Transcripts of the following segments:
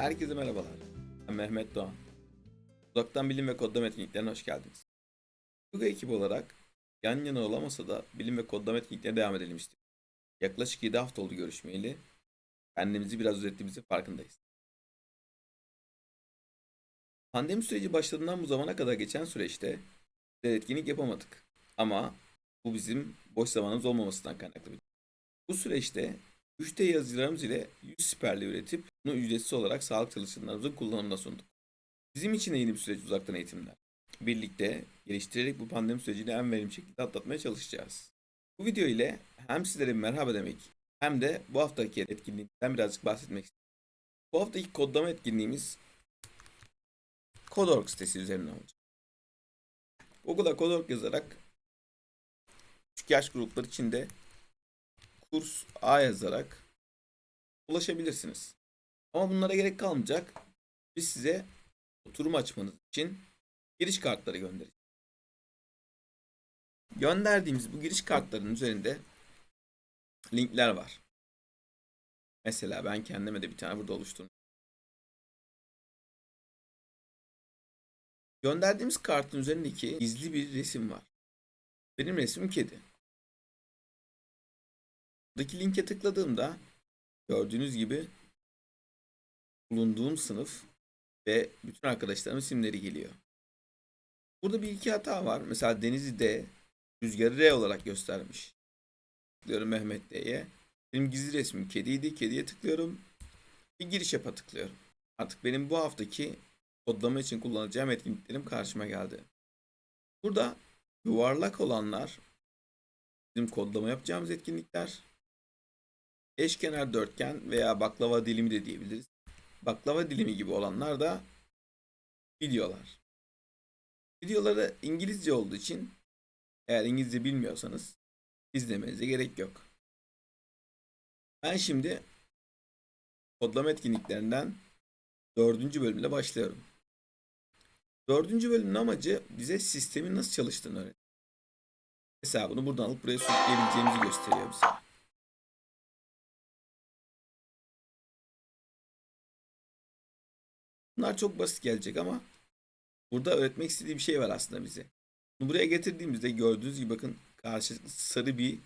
Herkese merhabalar. Ben Mehmet Doğan. Uzaktan bilim ve kodlama etkinliklerine hoş geldiniz. Google ekibi olarak yan yana olamasa da bilim ve kodlama etkinliklerine devam edelim istiyorum. Yaklaşık 7 hafta oldu görüşmeyeli. Kendimizi biraz ürettiğimizin farkındayız. Pandemi süreci başladığından bu zamana kadar geçen süreçte etkinlik yapamadık. Ama bu bizim boş zamanımız olmamasından kaynaklı bir Bu süreçte 3D yazıcılarımız ile 100 siperli üretip bunu ücretsiz olarak sağlık çalışanlarımızın kullanımına sunduk. Bizim için de yeni bir süreç uzaktan eğitimler. Birlikte geliştirerek bu pandemi sürecini en verimli şekilde atlatmaya çalışacağız. Bu video ile hem sizlere merhaba demek hem de bu haftaki etkinlikten birazcık bahsetmek istiyorum. Bu haftaki kodlama etkinliğimiz Code.org sitesi üzerinden olacak. Google'a Code.org yazarak küçük yaş grupları içinde kurs A yazarak ulaşabilirsiniz. Ama bunlara gerek kalmayacak. Biz size oturum açmanız için giriş kartları göndereceğiz. Gönderdiğimiz bu giriş kartlarının üzerinde linkler var. Mesela ben kendime de bir tane burada oluşturdum. Gönderdiğimiz kartın üzerindeki gizli bir resim var. Benim resmim kedi. Buradaki linke tıkladığımda gördüğünüz gibi bulunduğum sınıf ve bütün arkadaşlarımın isimleri geliyor. Burada bir iki hata var. Mesela Deniz'i D, Rüzgar'ı R olarak göstermiş. Tıklıyorum Mehmet D'ye. Benim gizli resmim kediydi. Kediye tıklıyorum. Bir giriş yapa tıklıyorum. Artık benim bu haftaki kodlama için kullanacağım etkinliklerim karşıma geldi. Burada yuvarlak olanlar bizim kodlama yapacağımız etkinlikler. Eşkenar dörtgen veya baklava dilimi de diyebiliriz. Baklava dilimi gibi olanlar da videolar. Videoları İngilizce olduğu için eğer İngilizce bilmiyorsanız izlemenize gerek yok. Ben şimdi kodlama etkinliklerinden dördüncü bölümle başlıyorum. Dördüncü bölümün amacı bize sistemin nasıl çalıştığını öğretmek. Mesela bunu buradan alıp buraya sürükleyebileceğimizi gösteriyor bize. Bunlar çok basit gelecek ama burada öğretmek istediği bir şey var aslında bize. Bunu buraya getirdiğimizde gördüğünüz gibi bakın karşılıklı sarı bir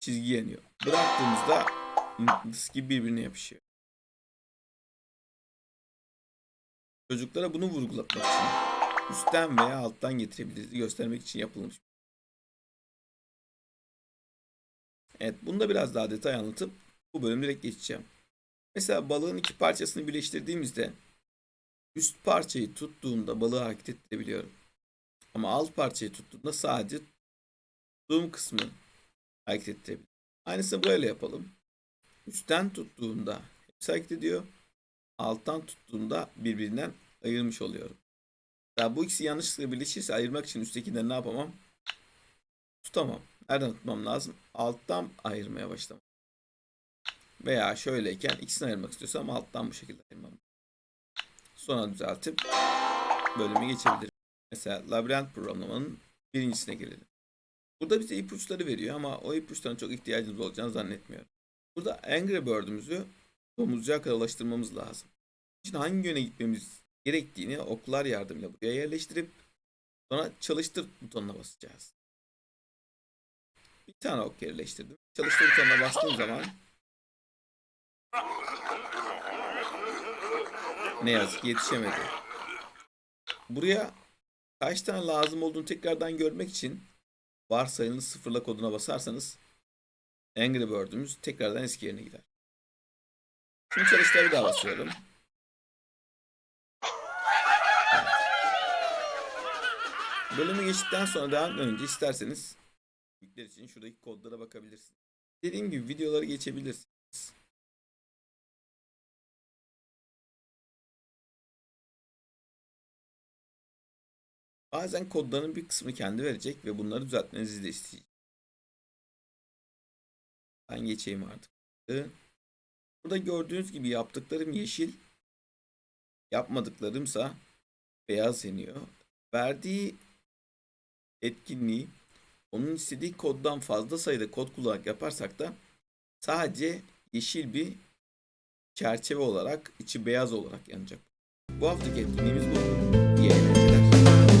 çizgi yanıyor. Bıraktığımızda mıknatıs gibi birbirine yapışıyor. Çocuklara bunu vurgulatmak için üstten veya alttan getirebiliriz göstermek için yapılmış. Evet bunu da biraz daha detay anlatıp bu bölümü direkt geçeceğim. Mesela balığın iki parçasını birleştirdiğimizde üst parçayı tuttuğumda balığı hareket ettirebiliyorum. Ama alt parçayı tuttuğumda sadece tuttuğum kısmı hareket ettirebiliyorum. Aynısını böyle yapalım. Üstten tuttuğumda hepsi hareket ediyor. Alttan tuttuğumda birbirinden ayırmış oluyorum. Daha bu ikisi yanlışlıkla birleşirse ayırmak için üsttekinden ne yapamam? Tutamam. Nereden tutmam lazım? Alttan ayırmaya başlamam. Veya şöyleyken ikisini ayırmak istiyorsam alttan bu şekilde ayırmam. Sonra düzeltip bölümü geçebilirim. Mesela labirent programlamanın birincisine gelelim. Burada bize ipuçları veriyor ama o ipuçlarına çok ihtiyacımız olacağını zannetmiyorum. Burada Angry Bird'ümüzü domuzcuğa kadar ulaştırmamız lazım. için hangi yöne gitmemiz gerektiğini oklar yardımıyla buraya yerleştirip sonra çalıştır butonuna basacağız. Bir tane ok yerleştirdim. Çalıştır butonuna bastığım zaman ne yazık ki yetişemedi. Buraya kaç tane lazım olduğunu tekrardan görmek için varsayılı sıfırla koduna basarsanız Angry Bird'ümüz tekrardan eski yerine gider. Şimdi çalıştıra bir daha basıyorum. Bölümü geçtikten sonra devam önce isterseniz yükler için şuradaki kodlara bakabilirsiniz. Dediğim gibi videoları geçebilirsiniz. Bazen kodların bir kısmını kendi verecek ve bunları düzeltmenizi de isteyecek. Ben geçeyim artık. Burada gördüğünüz gibi yaptıklarım yeşil, yapmadıklarımsa beyaz yanıyor. Verdiği etkinliği onun istediği koddan fazla sayıda kod kullanarak yaparsak da sadece yeşil bir çerçeve olarak içi beyaz olarak yanacak. Bu haftaki etkinliğimiz bu. Eğlenceler.